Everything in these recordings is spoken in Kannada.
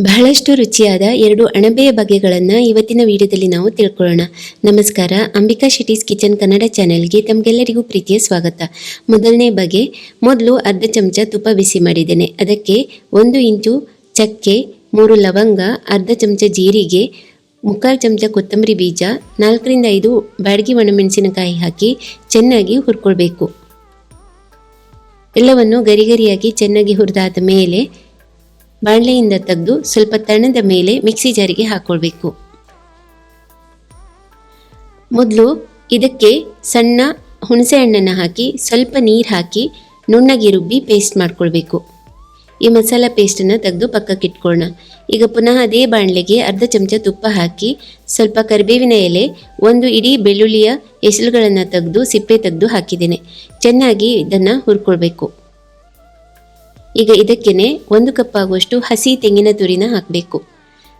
ಬಹಳಷ್ಟು ರುಚಿಯಾದ ಎರಡು ಅಣಬೆಯ ಬಗೆಗಳನ್ನು ಇವತ್ತಿನ ವಿಡಿಯೋದಲ್ಲಿ ನಾವು ತಿಳ್ಕೊಳ್ಳೋಣ. ನಮಸ್ಕಾರ, ಅಂಬಿಕಾ ಶಿಟೀಸ್ ಕಿಚನ್ ಕನ್ನಡ ಚಾನೆಲ್ಗೆ ತಮಗೆಲ್ಲರಿಗೂ ಪ್ರೀತಿಯ ಸ್ವಾಗತ. ಮೊದಲನೇ ಬಗೆ, ಮೊದಲು ಅರ್ಧ ಚಮಚ ತುಪ್ಪ ಬಿಸಿ ಮಾಡಿದ್ದೇನೆ. ಅದಕ್ಕೆ ಒಂದು ಇಂಚು ಚಕ್ಕೆ, ಮೂರು ಲವಂಗ, ಅರ್ಧ ಚಮಚ ಜೀರಿಗೆ, ಮುಕ್ಕಾಲು ಚಮಚ ಕೊತ್ತಂಬರಿ ಬೀಜ, ನಾಲ್ಕರಿಂದ ಐದು ಬ್ಯಾಡಗಿ ಒಣಮೆಣಸಿನಕಾಯಿ ಹಾಕಿ ಚೆನ್ನಾಗಿ ಹುರ್ಕೊಳ್ಬೇಕು. ಎಲ್ಲವನ್ನು ಗರಿಗರಿಯಾಗಿ ಚೆನ್ನಾಗಿ ಹುರಿದಾದ ಮೇಲೆ ಬಾಣಲೆಯಿಂದ ತೆಗೆದು ಸ್ವಲ್ಪ ತಣ್ಣದ ಮೇಲೆ ಮಿಕ್ಸಿ ಜಾರಿಗೆ ಹಾಕೊಳ್ಬೇಕು. ಮೊದಲು ಇದಕ್ಕೆ ಸಣ್ಣ ಹುಣಸೆ ಹಣ್ಣನ್ನು ಹಾಕಿ, ಸ್ವಲ್ಪ ನೀರು ಹಾಕಿ, ನುಣ್ಣಗೆ ರುಬ್ಬಿ ಪೇಸ್ಟ್ ಮಾಡ್ಕೊಳ್ಬೇಕು. ಈ ಮಸಾಲ ಪೇಸ್ಟನ್ನು ತೆಗೆದು ಪಕ್ಕಕ್ಕೆ ಇಟ್ಕೊಳ್ಳೋಣ ಈಗ ಪುನಃ ಅದೇ ಬಾಣಲೆಗೆ ಅರ್ಧ ಚಮಚ ತುಪ್ಪ ಹಾಕಿ, ಸ್ವಲ್ಪ ಕರಿಬೇವಿನ ಎಲೆ, ಒಂದು ಇಡೀ ಬೆಳ್ಳುಳ್ಳಿಯ ಎಸಳುಗಳನ್ನು ತೆಗೆದು, ಸಿಪ್ಪೆ ತೆಗೆದು ಹಾಕಿದ್ದೇನೆ. ಚೆನ್ನಾಗಿ ಇದನ್ನು ಹುರ್ಕೊಳ್ಬೇಕು. ಈಗ ಇದಕ್ಕೇನೆ ಒಂದು ಕಪ್ ಆಗುವಷ್ಟು ಹಸಿ ತೆಂಗಿನ ತುರಿನ ಹಾಕಬೇಕು.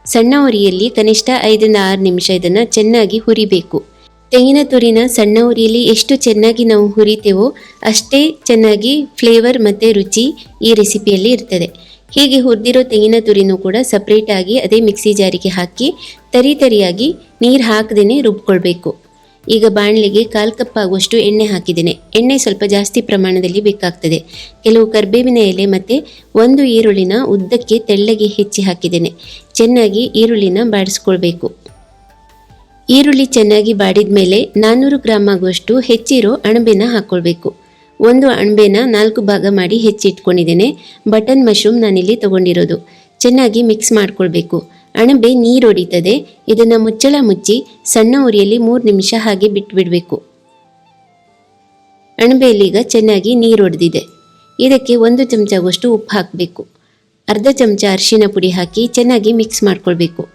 ಸಣ್ಣ ಉರಿಯಲ್ಲಿ ಕನಿಷ್ಠ ಐದರಿಂದ ಆರು ನಿಮಿಷ ಇದನ್ನು ಚೆನ್ನಾಗಿ ಹುರಿಬೇಕು. ತೆಂಗಿನ ತುರಿನ ಸಣ್ಣ ಉರಿಯಲ್ಲಿ ಎಷ್ಟು ಚೆನ್ನಾಗಿ ನಾವು ಹುರಿತೇವೋ ಅಷ್ಟೇ ಚೆನ್ನಾಗಿ ಫ್ಲೇವರ್ ಮತ್ತು ರುಚಿ ಈ ರೆಸಿಪಿಯಲ್ಲಿ ಇರ್ತದೆ. ಹೀಗೆ ಹುರಿದಿರೋ ತೆಂಗಿನ ತುರಿನೂ ಕೂಡ ಸಪ್ರೇಟಾಗಿ ಅದೇ ಮಿಕ್ಸಿ ಜಾರಿಗೆ ಹಾಕಿ ತರಿ ತರಿಯಾಗಿ ನೀರು ಹಾಕದೇ ರುಬ್ಕೊಳ್ಬೇಕು. ಈಗ ಬಾಣಲಿಗೆ ಕಾಲು ಕಪ್ ಆಗುವಷ್ಟು ಎಣ್ಣೆ ಹಾಕಿದ್ದೇನೆ. ಎಣ್ಣೆ ಸ್ವಲ್ಪ ಜಾಸ್ತಿ ಪ್ರಮಾಣದಲ್ಲಿ ಬೇಕಾಗ್ತದೆ. ಕೆಲವು ಕರ್ಬೇವಿನ ಎಲೆ ಮತ್ತು ಒಂದು ಈರುಳ್ಳಿನ ಉದ್ದಕ್ಕೆ ತೆಳ್ಳಗೆ ಹೆಚ್ಚಿ ಹಾಕಿದ್ದೇನೆ. ಚೆನ್ನಾಗಿ ಈರುಳ್ಳಿನ ಬಾಡಿಸ್ಕೊಳ್ಬೇಕು. ಈರುಳ್ಳಿ ಚೆನ್ನಾಗಿ ಬಾಡಿದ ಮೇಲೆ ನಾನ್ನೂರು ಗ್ರಾಮ್ ಆಗುವಷ್ಟು ಹೆಚ್ಚಿರೋ ಅಣಬೆನ ಹಾಕ್ಕೊಳ್ಬೇಕು ಒಂದು ಅಣಬೆನ ನಾಲ್ಕು ಭಾಗ ಮಾಡಿ ಹೆಚ್ಚಿಟ್ಕೊಂಡಿದ್ದೇನೆ. ಬಟನ್ ಮಶ್ರೂಮ್ ನಾನಿಲ್ಲಿ ತಗೊಂಡಿರೋದು. ಚೆನ್ನಾಗಿ ಮಿಕ್ಸ್ ಮಾಡ್ಕೊಳ್ಬೇಕು. ಅಣಬೆ ನೀರೊಡಿತದೆ ಇದನ್ನು ಮುಚ್ಚಳ ಮುಚ್ಚಿ ಸಣ್ಣ ಉರಿಯಲ್ಲಿ ಮೂರು ನಿಮಿಷ ಹಾಗೆ ಬಿಟ್ಬಿಡಬೇಕು. ಅಣಬೆಯಲ್ಲಿ ಈಗ ಚೆನ್ನಾಗಿ ನೀರೊಡೆದಿದೆ ಇದಕ್ಕೆ ಒಂದು ಚಮಚವಷ್ಟು ಉಪ್ಪು ಹಾಕಬೇಕು. ಅರ್ಧ ಚಮಚ ಅರಿಶಿನ ಪುಡಿ ಹಾಕಿ ಚೆನ್ನಾಗಿ ಮಿಕ್ಸ್ ಮಾಡ್ಕೊಳ್ಬೇಕು.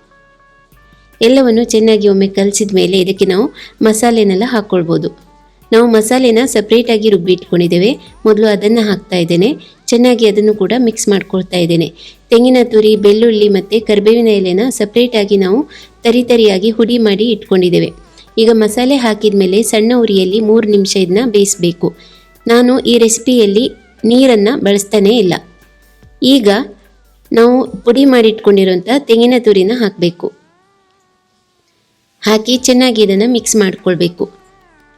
ಎಲ್ಲವನ್ನು ಚೆನ್ನಾಗಿ ಒಮ್ಮೆ ಕಲಸಿದ ಮೇಲೆ ಇದಕ್ಕೆ ನಾವು ಮಸಾಲೆನೆಲ್ಲ ಹಾಕ್ಕೊಳ್ಬೋದು ನಾವು ಮಸಾಲೆನ ಸಪ್ರೇಟಾಗಿ ರುಬ್ಬಿ ಇಟ್ಕೊಂಡಿದ್ದೇವೆ ಮೊದಲು ಅದನ್ನು ಹಾಕ್ತಾ ಇದ್ದೇನೆ. ಚೆನ್ನಾಗಿ ಅದನ್ನು ಕೂಡ ಮಿಕ್ಸ್ ಮಾಡ್ಕೊಳ್ತಾ ಇದ್ದೇನೆ. ತೆಂಗಿನ ತುರಿ, ಬೆಳ್ಳುಳ್ಳಿ ಮತ್ತು ಕರಿಬೇವಿನ ಎಲೆನ ಸಪ್ರೇಟಾಗಿ ನಾವು ತರಿ ತರಿಯಾಗಿ ಹುಡಿ ಮಾಡಿ ಇಟ್ಕೊಂಡಿದ್ದೇವೆ. ಈಗ ಮಸಾಲೆ ಹಾಕಿದ ಮೇಲೆ ಸಣ್ಣ ಉರಿಯಲ್ಲಿ ಮೂರು ನಿಮಿಷ ಇದನ್ನ ಬೇಯಿಸಬೇಕು. ನಾನು ಈ ರೆಸಿಪಿಯಲ್ಲಿ ನೀರನ್ನು ಬಳಸ್ತಾನೇ ಇಲ್ಲ. ಈಗ ನಾವು ಪುಡಿ ಮಾಡಿ ಇಟ್ಕೊಂಡಿರುವಂಥ ತೆಂಗಿನ ತುರಿನ ಹಾಕಬೇಕು. ಹಾಕಿ ಚೆನ್ನಾಗಿ ಇದನ್ನು ಮಿಕ್ಸ್ ಮಾಡ್ಕೊಳ್ಬೇಕು.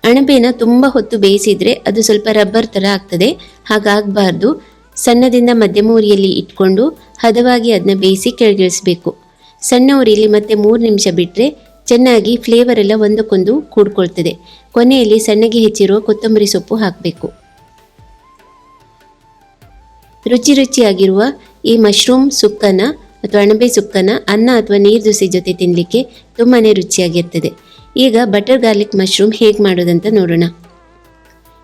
ಅಣಬೆನ ತುಂಬ ಹೊತ್ತು ಬೇಯಿಸಿದರೆ ಅದು ಸ್ವಲ್ಪ ರಬ್ಬರ್ ಥರ ಆಗ್ತದೆ, ಹಾಗಾಗಬಾರ್ದು. ಸಣ್ಣದಿಂದ ಮಧ್ಯಮ ಉರಿಯಲ್ಲಿ ಇಟ್ಕೊಂಡು ಹದವಾಗಿ ಅದನ್ನ ಬೇಯಿಸಿ ಕೆಳಗಿಳಿಸ್ಬೇಕು. ಸಣ್ಣ ಉರಿಯಲ್ಲಿ ಮತ್ತೆ ಮೂರು ನಿಮಿಷ ಬಿಟ್ಟರೆ ಚೆನ್ನಾಗಿ ಫ್ಲೇವರ್ ಎಲ್ಲ ಒಂದಕ್ಕೊಂದು ಕೂಡ್ಕೊಳ್ತದೆ. ಕೊನೆಯಲ್ಲಿ ಸಣ್ಣಗೆ ಹೆಚ್ಚಿರುವ ಕೊತ್ತಂಬರಿ ಸೊಪ್ಪು ಹಾಕಬೇಕು. ರುಚಿ ರುಚಿಯಾಗಿರುವ ಈ ಮಶ್ರೂಮ್ ಸುಕ್ಕನ ಅಥವಾ ಅಣಬೆ ಸುಕ್ಕನ ಅನ್ನ ಅಥವಾ ನೀರು ದೋಸೆ ಜೊತೆ ತಿನ್ನಲಿಕ್ಕೆ ತುಂಬಾ ರುಚಿಯಾಗಿರ್ತದೆ. ಈಗ ಬಟರ್ ಗಾರ್ಲಿಕ್ ಮಶ್ರೂಮ್ ಹೇಗೆ ಮಾಡೋದಂತ ನೋಡೋಣ.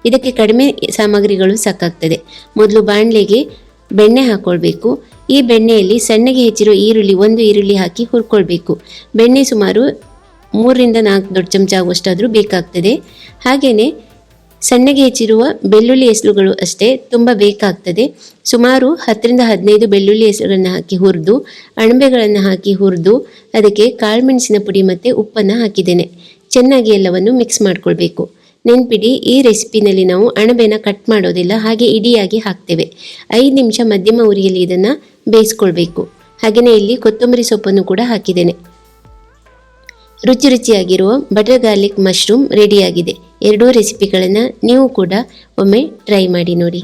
ಇದಕ್ಕೆ ಕಡಿಮೆ ಸಾಮಗ್ರಿಗಳು ಸಾಕಾಗ್ತದೆ. ಮೊದಲು ಬಾಣಲೆಗೆ ಬೆಣ್ಣೆ ಹಾಕ್ಕೊಳ್ಬೇಕು ಈ ಬೆಣ್ಣೆಯಲ್ಲಿ ಸಣ್ಣಗೆ ಹೆಚ್ಚಿರೋ ಈರುಳ್ಳಿ ಒಂದು ಈರುಳ್ಳಿ ಹಾಕಿ ಹುರ್ಕೊಳ್ಬೇಕು. ಬೆಣ್ಣೆ ಸುಮಾರು ಮೂರರಿಂದ ನಾಲ್ಕು ದೊಡ್ಡ ಚಮಚ ಆಗುವಷ್ಟಾದರೂ ಬೇಕಾಗ್ತದೆ. ಹಾಗೆಯೇ ಸಣ್ಣಗೆ ಹೆಚ್ಚಿರುವ ಬೆಳ್ಳುಳ್ಳಿ ಹೆಸರುಗಳು ಅಷ್ಟೇ ತುಂಬ ಬೇಕಾಗ್ತದೆ. ಸುಮಾರು ಹತ್ತರಿಂದ ಹದಿನೈದು ಬೆಳ್ಳುಳ್ಳಿ ಹೆಸರುಗಳನ್ನು ಹಾಕಿ ಹುರಿದು, ಅಣಬೆಗಳನ್ನು ಹಾಕಿ ಹುರಿದು, ಅದಕ್ಕೆ ಕಾಳುಮೆಣಸಿನ ಪುಡಿ ಮತ್ತು ಉಪ್ಪನ್ನು ಹಾಕಿದ್ದೇನೆ. ಚೆನ್ನಾಗಿ ಎಲ್ಲವನ್ನು ಮಿಕ್ಸ್ ಮಾಡ್ಕೊಳ್ಬೇಕು. ನೆನ್ಪಿಡಿ, ಈ ರೆಸಿಪಿನಲ್ಲಿ ನಾವು ಅಣಬೆನ ಕಟ್ ಮಾಡೋದಿಲ್ಲ, ಹಾಗೆ ಇಡಿಯಾಗಿ ಹಾಕ್ತೇವೆ. ಐದು ನಿಮಿಷ ಮಧ್ಯಮ ಉರಿಯಲ್ಲಿ ಇದನ್ನು ಬೇಯಿಸ್ಕೊಳ್ಬೇಕು. ಹಾಗೆಯೇ ಇಲ್ಲಿ ಕೊತ್ತಂಬರಿ ಸೊಪ್ಪನ್ನು ಕೂಡ ಹಾಕಿದ್ದೇನೆ. ರುಚಿ ರುಚಿಯಾಗಿರುವ ಬಟರ್ ಗಾರ್ಲಿಕ್ ಮಶ್ರೂಮ್ ರೆಡಿಯಾಗಿದೆ ಎರಡೂ ರೆಸಿಪಿಗಳನ್ನು ನೀವು ಕೂಡ ಒಮ್ಮೆ ಟ್ರೈ ಮಾಡಿ ನೋಡಿ.